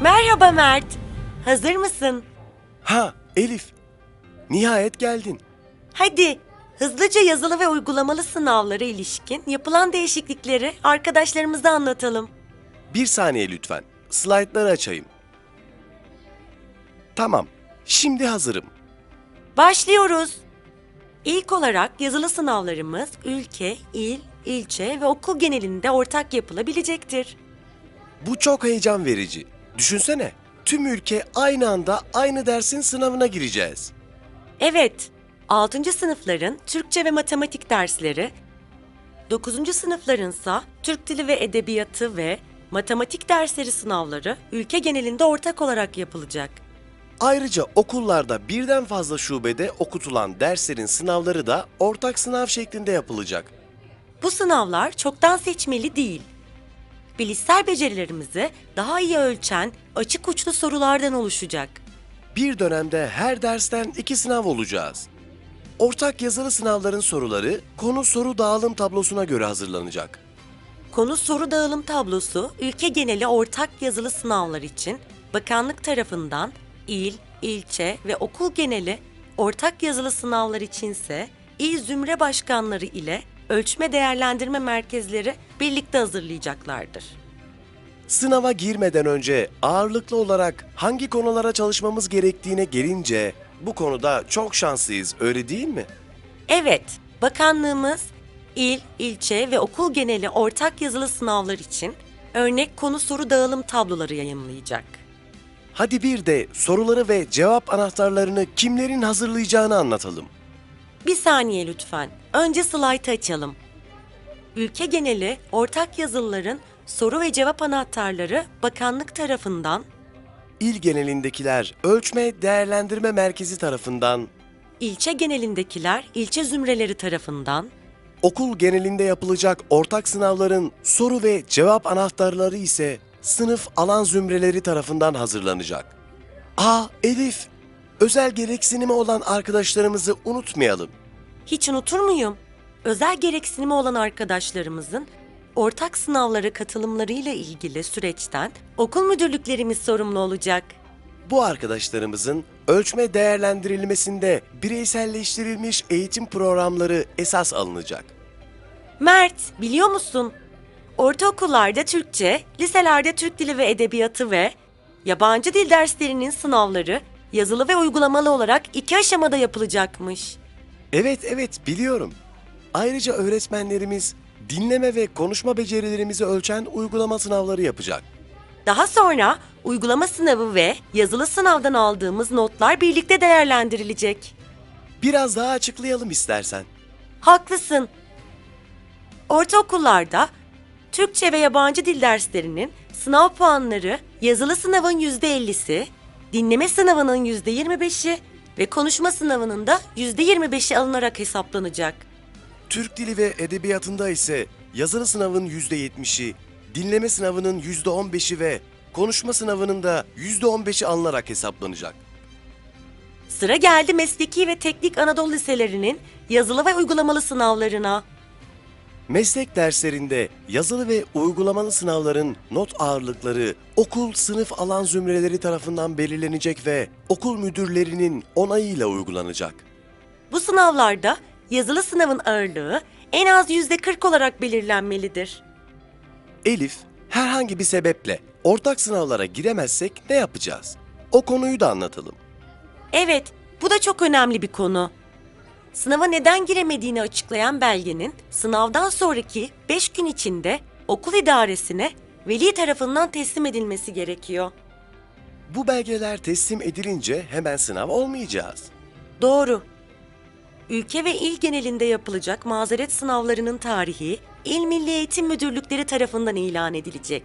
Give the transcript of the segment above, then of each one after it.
Merhaba Mert. Hazır mısın? Ha Elif. Nihayet geldin. Hadi hızlıca yazılı ve uygulamalı sınavlara ilişkin yapılan değişiklikleri arkadaşlarımıza anlatalım. Bir saniye lütfen. Slaytları açayım. Tamam. Şimdi hazırım. Başlıyoruz. İlk olarak yazılı sınavlarımız ülke, il, ilçe ve okul genelinde ortak yapılabilecektir. Bu çok heyecan verici. Düşünsene. Tüm ülke aynı anda aynı dersin sınavına gireceğiz. Evet, 6. sınıfların Türkçe ve matematik dersleri, 9. sınıflarınsa Türk Dili ve Edebiyatı ve matematik dersleri sınavları ülke genelinde ortak olarak yapılacak. Ayrıca okullarda birden fazla şubede okutulan derslerin sınavları da ortak sınav şeklinde yapılacak. Bu sınavlar çoktan seçmeli değil. Bilişsel becerilerimizi daha iyi ölçen açık uçlu sorulardan oluşacak. Bir dönemde her dersten iki sınav olacağız. Ortak yazılı sınavların soruları konu soru dağılım tablosuna göre hazırlanacak. Konu soru dağılım tablosu ülke geneli ortak yazılı sınavlar için bakanlık tarafından il, ilçe ve okul geneli ortak yazılı sınavlar içinse il zümre başkanları ile ölçme değerlendirme merkezleri birlikte hazırlayacaklardır. Sınava girmeden önce ağırlıklı olarak hangi konulara çalışmamız gerektiğine gelince bu konuda çok şanslıyız öyle değil mi? Evet, bakanlığımız il, ilçe ve okul geneli ortak yazılı sınavlar için örnek konu soru dağılım tabloları yayınlayacak. Hadi bir de soruları ve cevap anahtarlarını kimlerin hazırlayacağını anlatalım. Bir saniye lütfen. Önce slaytı açalım. Ülke geneli ortak yazılıların soru ve cevap anahtarları bakanlık tarafından, İl genelindekiler Ölçme Değerlendirme Merkezi tarafından, ilçe genelindekiler ilçe zümreleri tarafından, okul genelinde yapılacak ortak sınavların soru ve cevap anahtarları ise sınıf alan zümreleri tarafından hazırlanacak. Aa Elif, özel gereksinimi olan arkadaşlarımızı unutmayalım. hiç unutur muyum? Özel gereksinimi olan arkadaşlarımızın ortak sınavlara katılımlarıyla ilgili süreçten okul müdürlüklerimiz sorumlu olacak. Bu arkadaşlarımızın ölçme değerlendirilmesinde bireyselleştirilmiş eğitim programları esas alınacak. Mert, biliyor musun? Ortaokullarda Türkçe, liselerde Türk Dili ve Edebiyatı ve yabancı dil derslerinin sınavları yazılı ve uygulamalı olarak iki aşamada yapılacakmış. Evet evet biliyorum. Ayrıca öğretmenlerimiz dinleme ve konuşma becerilerimizi ölçen uygulama sınavları yapacak. Daha sonra uygulama sınavı ve yazılı sınavdan aldığımız notlar birlikte değerlendirilecek. Biraz daha açıklayalım istersen. Haklısın. Ortaokullarda Türkçe ve yabancı dil derslerinin sınav puanları yazılı sınavın %50'si, dinleme sınavının %25'i ve konuşma sınavının da %25'i alınarak hesaplanacak. Türk Dili ve Edebiyatı'nda ise yazılı sınavın %70'i, dinleme sınavının %15'i ve konuşma sınavının da %15'i alınarak hesaplanacak. Sıra geldi mesleki ve teknik Anadolu liselerinin yazılı ve uygulamalı sınavlarına. Meslek derslerinde yazılı ve uygulamalı sınavların not ağırlıkları okul sınıf alan zümreleri tarafından belirlenecek ve okul müdürlerinin onayıyla uygulanacak. Bu sınavlarda yazılı sınavın ağırlığı en az %40 olarak belirlenmelidir. Elif, herhangi bir sebeple ortak sınavlara giremezsek ne yapacağız? O konuyu da anlatalım. Evet, bu da çok önemli bir konu. Sınava neden giremediğini açıklayan belgenin sınavdan sonraki 5 gün içinde okul idaresine veli tarafından teslim edilmesi gerekiyor. Bu belgeler teslim edilince hemen sınav olmayacağız. Doğru. Ülke ve il genelinde yapılacak mazeret sınavlarının tarihi İl Milli Eğitim Müdürlükleri tarafından ilan edilecek.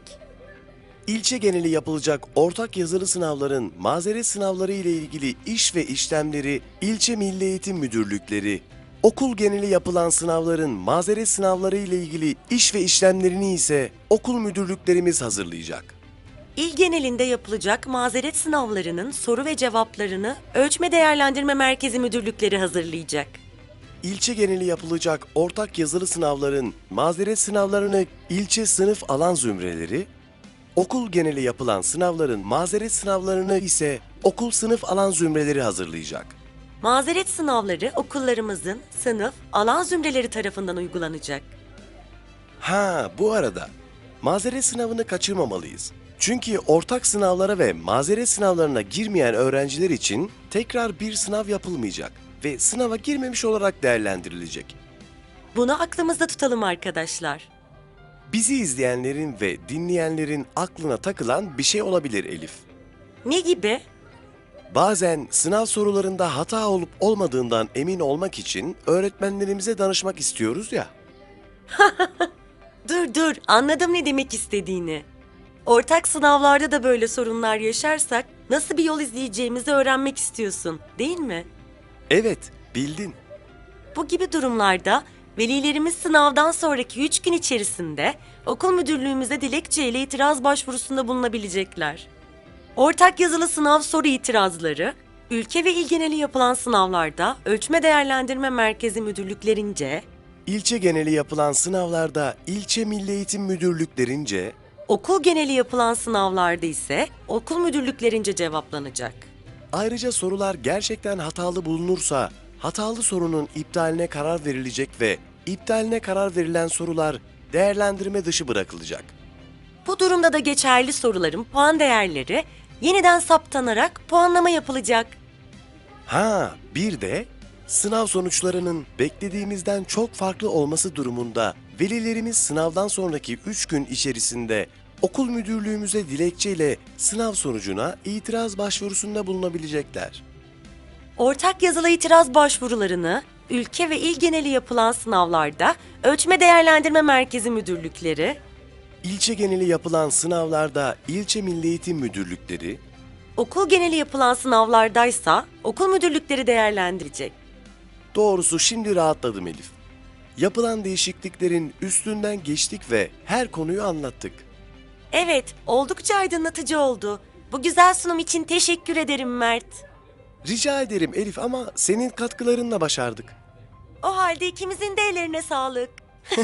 İlçe geneli yapılacak ortak yazılı sınavların mazeret sınavları ile ilgili iş ve işlemleri ilçe milli eğitim müdürlükleri, okul geneli yapılan sınavların mazeret sınavları ile ilgili iş ve işlemlerini ise okul müdürlüklerimiz hazırlayacak. İl genelinde yapılacak mazeret sınavlarının soru ve cevaplarını Ölçme Değerlendirme Merkezi Müdürlükleri hazırlayacak. İlçe geneli yapılacak ortak yazılı sınavların mazeret sınavlarını ilçe sınıf alan zümreleri, Okul geneli yapılan sınavların mazeret sınavlarını ise okul sınıf alan zümreleri hazırlayacak. Mazeret sınavları okullarımızın sınıf, alan zümreleri tarafından uygulanacak. Ha bu arada mazeret sınavını kaçırmamalıyız. Çünkü ortak sınavlara ve mazeret sınavlarına girmeyen öğrenciler için tekrar bir sınav yapılmayacak ve sınava girmemiş olarak değerlendirilecek. Bunu aklımızda tutalım arkadaşlar. Bizi izleyenlerin ve dinleyenlerin aklına takılan bir şey olabilir Elif. Ne gibi? Bazen sınav sorularında hata olup olmadığından emin olmak için öğretmenlerimize danışmak istiyoruz ya. Dur dur, anladım ne demek istediğini. Ortak sınavlarda da böyle sorunlar yaşarsak nasıl bir yol izleyeceğimizi öğrenmek istiyorsun, değil mi? Evet, bildin. Bu gibi durumlarda velilerimiz sınavdan sonraki 3 gün içerisinde okul müdürlüğümüze dilekçe ile itiraz başvurusunda bulunabilecekler. Ortak yazılı sınav soru itirazları, ülke ve il geneli yapılan sınavlarda Ölçme Değerlendirme Merkezi müdürlüklerince, İlçe geneli yapılan sınavlarda ilçe Milli Eğitim Müdürlüklerince, okul geneli yapılan sınavlarda ise okul müdürlüklerince cevaplanacak. ayrıca sorular gerçekten hatalı bulunursa hatalı sorunun iptaline karar verilecek ve iptaline karar verilen sorular değerlendirme dışı bırakılacak. Bu durumda da geçerli soruların puan değerleri yeniden saptanarak puanlama yapılacak. Ha, bir de sınav sonuçlarının beklediğimizden çok farklı olması durumunda velilerimiz sınavdan sonraki 3 gün içerisinde okul müdürlüğümüze dilekçeyle sınav sonucuna itiraz başvurusunda bulunabilecekler. Ortak yazılı itiraz başvurularını ülke ve il geneli yapılan sınavlarda Ölçme Değerlendirme Merkezi müdürlükleri, İlçe geneli yapılan sınavlarda ilçe Milli Eğitim Müdürlükleri, okul geneli yapılan sınavlardaysa okul müdürlükleri değerlendirecek. doğrusu şimdi rahatladım Elif. Yapılan değişikliklerin üstünden geçtik ve her konuyu anlattık. Evet, oldukça aydınlatıcı oldu. Bu güzel sunum için teşekkür ederim Mert. Rica ederim Elif ama senin katkılarınla başardık. O halde ikimizin de ellerine sağlık.